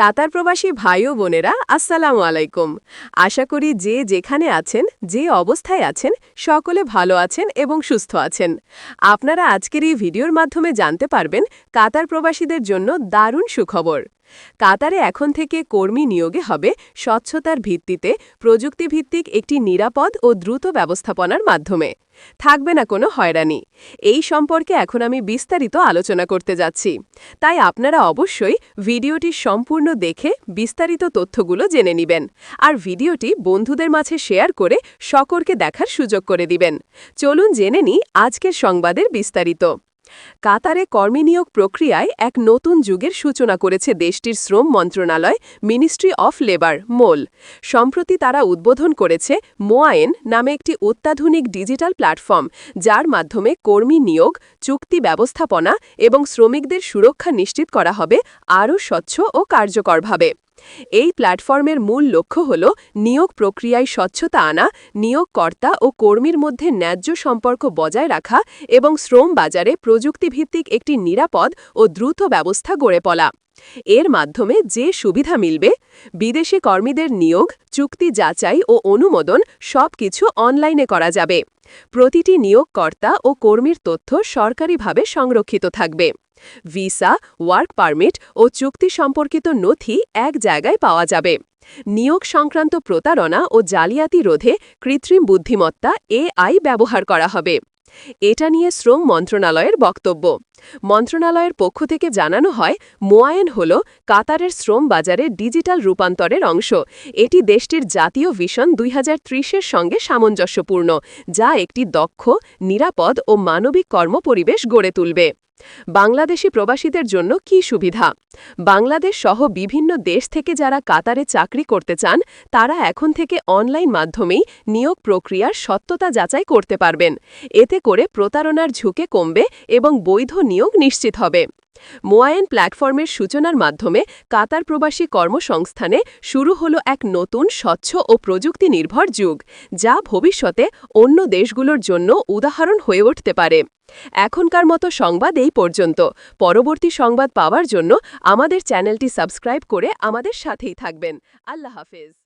কাতার প্রবাসী ভাই ও বোনেরা, আসসালামু আলাইকুম। আশা করি যে যেখানে আছেন, যে অবস্থায় আছেন, সকলে ভালো আছেন এবং সুস্থ আছেন। আপনারা আজকের এই ভিডিওর মাধ্যমে জানতে পারবেন, কাতার প্রবাসীদের জন্য দারুণ সুখবর। কাতারে এখন থেকে কর্মী নিয়োগে হবে স্বচ্ছতার ভিত্তিতে প্রযুক্তিভিত্তিক একটি নিরাপদ ও দ্রুত ব্যবস্থাপনার মাধ্যমে। থাকবে না কোনো হয়রানি। এই সম্পর্কে এখন আমি বিস্তারিত আলোচনা করতে যাচ্ছি। তাই আপনারা অবশ্যই ভিডিওটি সম্পূর্ণ দেখে বিস্তারিত তথ্যগুলো জেনে নেবেন আর ভিডিওটি বন্ধুদের মাঝে শেয়ার করে সকলকে দেখার সুযোগ করে দিবেন। চলুন জেনে নিই আজকের সংবাদের বিস্তারিত। কাতারে কর্মী নিয়োগ প্রক্রিয়ায় এক নতুন যুগের সূচনা করেছে দেশটির শ্রম মন্ত্রণালয় মিনিস্ট্রি অফ লেবার মোল। সম্প্রতি তারা উদ্বোধন করেছে মোয়ায়েন নামে একটি অত্যাধুনিক ডিজিটাল প্ল্যাটফর্ম, যার মাধ্যমে কর্মী নিয়োগ, চুক্তি ব্যবস্থাপনা এবং শ্রমিকদের সুরক্ষা নিশ্চিত করা হবে আরও স্বচ্ছ ও কার্যকরভাবে। এই প্ল্যাটফর্মের মূল লক্ষ্য হল নিয়োগ প্রক্রিয়ায় স্বচ্ছতা আনা, নিয়োগকর্তা ও কর্মীর মধ্যে ন্যায্য সম্পর্ক বজায় রাখা এবং শ্রম বাজারে প্রযুক্তিভিত্তিক একটি নিরাপদ ও দ্রুত ব্যবস্থা গড়ে পলা এর মাধ্যমে যে সুবিধা মিলবে, বিদেশি কর্মীদের নিয়োগ, চুক্তি যাচাই ও অনুমোদন সব কিছু অনলাইনে করা যাবে। প্রতিটি নিয়োগকর্তা ও কর্মীর তথ্য সরকারিভাবে সংরক্ষিত থাকবে। ভিসা, ওয়ার্ক পারমিট ও চুক্তি সম্পর্কিত নথি এক জায়গায় পাওয়া যাবে। নিয়োগ সংক্রান্ত প্রতারণা ও জালিয়াতি রোধে কৃত্রিম বুদ্ধিমত্তা এআই ব্যবহার করা হবে। এটা নিয়ে শ্রম মন্ত্রণালয়ের বক্তব্য। মন্ত্রণালয়ের পক্ষ থেকে জানানো হয়, মোয়ায়েন হল কাতারের শ্রম বাজারে ডিজিটাল রূপান্তরের অংশ। এটি দেশটির জাতীয় ভিশন দুই এর সঙ্গে সামঞ্জস্যপূর্ণ, যা একটি দক্ষ, নিরাপদ ও মানবিক কর্মপরিবেশ গড়ে তুলবে। বাংলাদেশি প্রবাসীদের জন্য কি সুবিধা? বাংলাদেশ সহ বিভিন্ন দেশ থেকে যারা কাতারে চাকরি করতে চান, তারা এখন থেকে অনলাইন মাধ্যমেই নিয়োগ প্রক্রিয়ার সত্যতা যাচাই করতে পারবেন। এতে করে প্রতারণার ঝুঁকে কমবে এবং বৈধ নিয়োগ নিশ্চিত হবে। মোয়ায়েন প্ল্যাটফর্মের সূচনার মাধ্যমে কাতার প্রবাসী কর্মসংস্থানে শুরু হলো এক নতুন স্বচ্ছ ও প্রযুক্তি নির্ভর যুগ, যা ভবিষ্যতে অন্য দেশগুলোর জন্য উদাহরণ হয়ে উঠতে পারে। এখনকার মতো সংবাদ এই পর্যন্ত। পরবর্তী সংবাদ পাওয়ার জন্য আমাদের চ্যানেলটি সাবস্ক্রাইব করে আমাদের সাথেই থাকবেন। আল্লাহ হাফেজ।